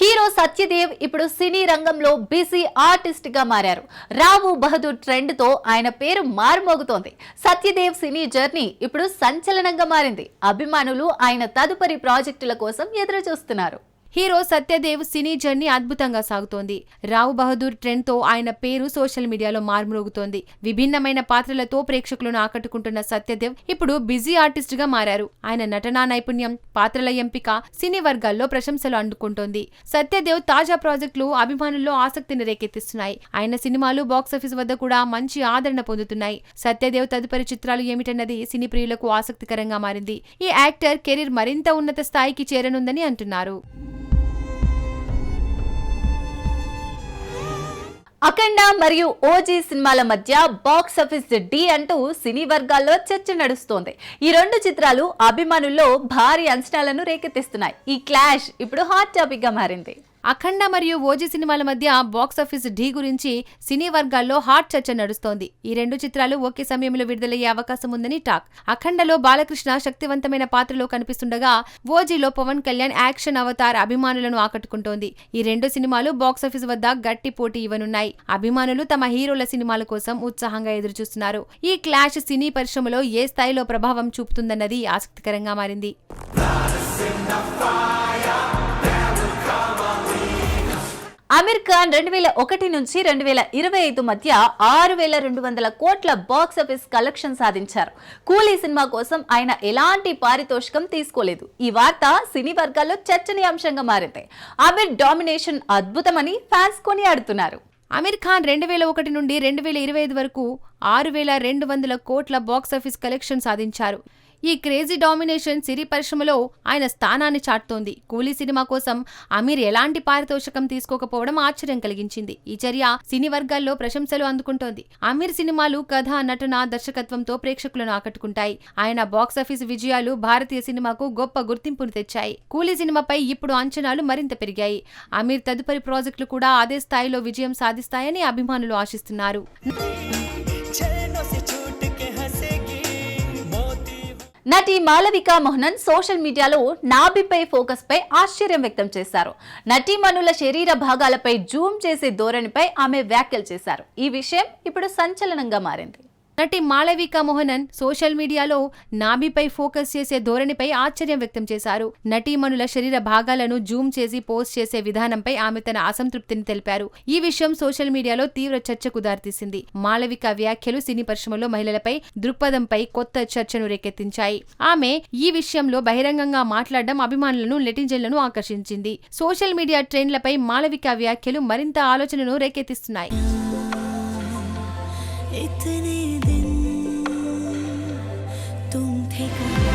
Hero Satyadev ఇప్పుడు సినీ రంగంలో busy ఆర్టిస్ట్గా మారారు. రావు బహదూర్ ట్రెండ్తో ఆయన పేరు మారుమోగుతోంది. సత్యదేవ్ సినీ జర్నీ ఇప్పుడు సంచలనంగా మారింది. అభిమానులు ఆయన తదుపరి ప్రాజెక్టుల కోసం ఎదురు చూస్తున్నారు హీరో సత్యదేవ్ సినీ జర్నీ అద్భుతంగా సాగుతోంది. రావు బహదూర్ ట్రెండ్తో ఆయన పేరు సోషల్ మీడియాలో మార్మోగుతోంది విభిన్నమైన పాత్రలతో ప్రేక్షకులను ఆకట్టుకుంటున్న సత్యదేవ్ ఇప్పుడు బిజీ ఆర్టిస్ట్గా మారారు. ఆయన నటనా నైపుణ్యం పాత్రల ఎంపిక సినీ వర్గాల్లో ప్రశంసలు అందుకుంటోంది. సత్యదేవ్ తాజా ప్రాజెక్టులు అభిమానుల్లో ఆసక్తిని రేకెత్తిస్తున్నాయి. ఆయన సినిమాలు బాక్సాఫీస్ వద్ద కూడా మంచి ఆదరణ పొందుతున్నాయి. సత్యదేవ్ తదుపరి చిత్రాలు ఏమిటన్నది సినీ ప్రియులకు ఆసక్తికరంగా మారింది. ఈ యాక్టర్ కెరీర్ మరింత ఉన్నత స్థాయికి చేరనుందని అంటున్నారు. అఖండ మరియు ఓజీ సినిమాల మధ్య బాక్స్ ఆఫీస్ డి అంటూ సినీ వర్గాల్లో చర్చ నడుస్తోంది. ఈ రెండు చిత్రాలు అభిమానుల్లో భారీ అంచనాలను రేకెత్తిస్తున్నాయి. ఈ క్లాష్ ఇప్పుడు హాట్ టాపిక్గా మారింది. అఖండ మరియు ఓజీ సినిమాల మధ్య బాక్సాఫీస్ ఢీ గురించి సినీ వర్గాల్లో హాట్ చర్చ నడుస్తోంది. ఈ రెండు చిత్రాలు ఒకే సమయంలో విడుదలయ్యే అవకాశం ఉందని టాక్. అఖండలో బాలకృష్ణ శక్తివంతమైన పాత్రలో కనిపిస్తుండగా ఓజీలో పవన్ కళ్యాణ్ యాక్షన్ అవతార్ అభిమానులను ఆకట్టుకుంటోంది. ఈ రెండు సినిమాలు బాక్సాఫీస్ వద్ద గట్టి పోటీ ఇవ్వనున్నాయి. అభిమానులు తమ హీరోల సినిమాల కోసం ఉత్సాహంగా ఎదురుచూస్తున్నారు. ఈ క్లాష్ సినీ పరిశ్రమలో ఏ స్థాయిలో ప్రభావం చూపుతుందన్నది ఆసక్తికరంగా మారింది. అమీర్ ఖాన్ రెండు వేల ఒకటి నుంచి రెండు వేల ఇరవై ఐదు మధ్య ఆరు వేల రెండు వందల కోట్ల బాక్స్ ఆఫీస్ కలెక్షన్ సాధించారు. కూలీ సినిమా కోసం ఆయన ఎలాంటి పారితోషికం తీసుకోలేదు. ఈ వార్త సినీ వర్గాల్లో చర్చనీయాంశంగా మారింది. అమీర్ డామినేషన్ అద్భుతమని ఫ్యాన్స్ కొనియాడుతున్నారు. అమీర్ ఖాన్ రెండు వేల ఒకటి నుండి రెండు వేల ఇరవై ఐదు వరకు ఆరు వేల రెండు వందల కోట్ల బాక్సాఫీస్ కలెక్షన్ సాధించారు. ఈ క్రేజీ డామినేషన్ సిరి పరిశ్రమలో ఆయన స్థానాన్ని చాటుతోంది. కూలీ సినిమా కోసం అమీర్ ఎలాంటి పారితోషికం తీసుకోకపోవడం ఆశ్చర్యం కలిగించింది. ఈ చర్య సినీ వర్గాల్లో ప్రశంసలు అందుకుంటోంది. అమీర్ సినిమాలు కథ నటన దర్శకత్వంతో ప్రేక్షకులను ఆకట్టుకుంటాయి. ఆయన బాక్సాఫీస్ విజయాలు భారతీయ సినిమాకు గొప్ప గుర్తింపును తెచ్చాయి. కూలీ సినిమాపై ఇప్పుడు అంచనాలు మరింత పెరిగాయి. అమీర్ తదుపరి ప్రాజెక్టులు కూడా అదే స్థాయిలో విజయం సాధిస్తాయని అభిమానులు ఆశిస్తున్నారు. నటి మాలవిక మోహనన్ సోషల్ మీడియాలో నాభిపై ఫోకస్ పై ఆశ్చర్యం వ్యక్తం చేశారు. నటీమణుల శరీర భాగాలపై జూమ్ చేసే ధోరణిపై ఆమె వ్యాఖ్యలు చేశారు. ఈ విషయం ఇప్పుడు సంచలనంగా మారింది. నటి మాళవిక మోహనన్ సోషల్ మీడియాలో నాభిపై ఫోకస్ చేసే ధోరణిపై ఆశ్చర్యం వ్యక్తం చేశారు. నటీమణుల శరీర భాగాలను జూమ్ చేసి పోస్ట్ చేసే విధానంపై ఆమె తన అసంతృప్తిని తెలిపారు. ఈ విషయం సోషల్ మీడియాలో తీవ్ర చర్చకు దారితీసింది. మాళవిక వ్యాఖ్యలు సినీ పరిశ్రమలో మహిళలపై దృక్పథంపై కొత్త చర్చను రేకెత్తించాయి. ఆమె ఈ విషయంలో బహిరంగంగా మాట్లాడడం అభిమానులను నెటిజన్లను ఆకర్షించింది. సోషల్ మీడియా ట్రెండ్లపై మాళవిక వ్యాఖ్యలు మరింత ఆలోచనను రేకెత్తిస్తున్నాయి. इतने दिन तुम थे कहाँ?